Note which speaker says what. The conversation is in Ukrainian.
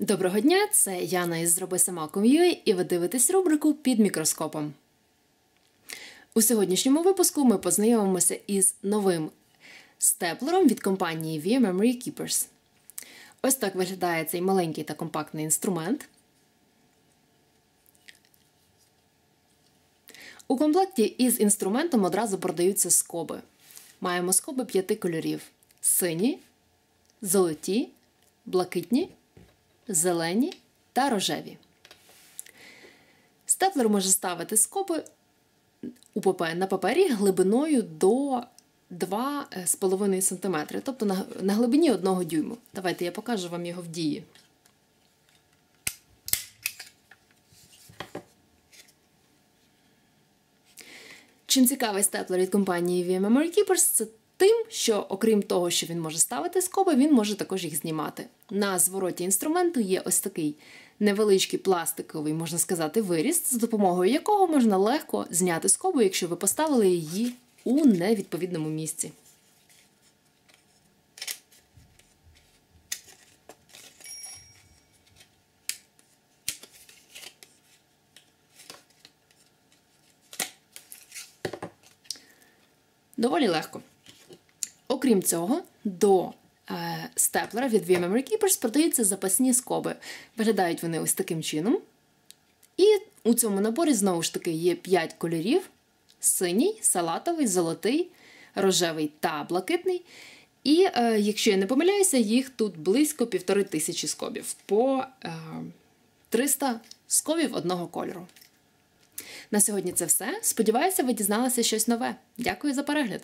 Speaker 1: Доброго дня, це Яна із Зроби сама і ви дивитесь рубрику під мікроскопом. У сьогоднішньому випуску ми познайомимося із новим степлером від компанії V Memory Keepers. Ось так виглядає цей маленький та компактний інструмент. У комплекті із інструментом одразу продаються скоби. Маємо скоби п'яти кольорів: сині, золоті, блакитні зелені та рожеві. Степлер може ставити скоби на папері глибиною до 2,5 см, тобто на глибині 1 дюйму. Давайте я покажу вам його в дії. Чим цікавий степлер від компанії VM Memory Keepers, це Тим, що, окрім того, що він може ставити скоби, він може також їх знімати. На звороті інструменту є ось такий невеличкий пластиковий, можна сказати, виріст, з допомогою якого можна легко зняти скобу, якщо ви поставили її у невідповідному місці. Доволі легко. Окрім цього, до е, степлера від V Keepers продаються запасні скоби. Виглядають вони ось таким чином. І у цьому наборі, знову ж таки, є 5 кольорів: синій, салатовий, золотий, рожевий та блакитний. І, е, якщо я не помиляюся, їх тут близько півтори тисячі скобів по е, 300 скобів одного кольору. На сьогодні це все. Сподіваюся, ви дізналися щось нове. Дякую за перегляд!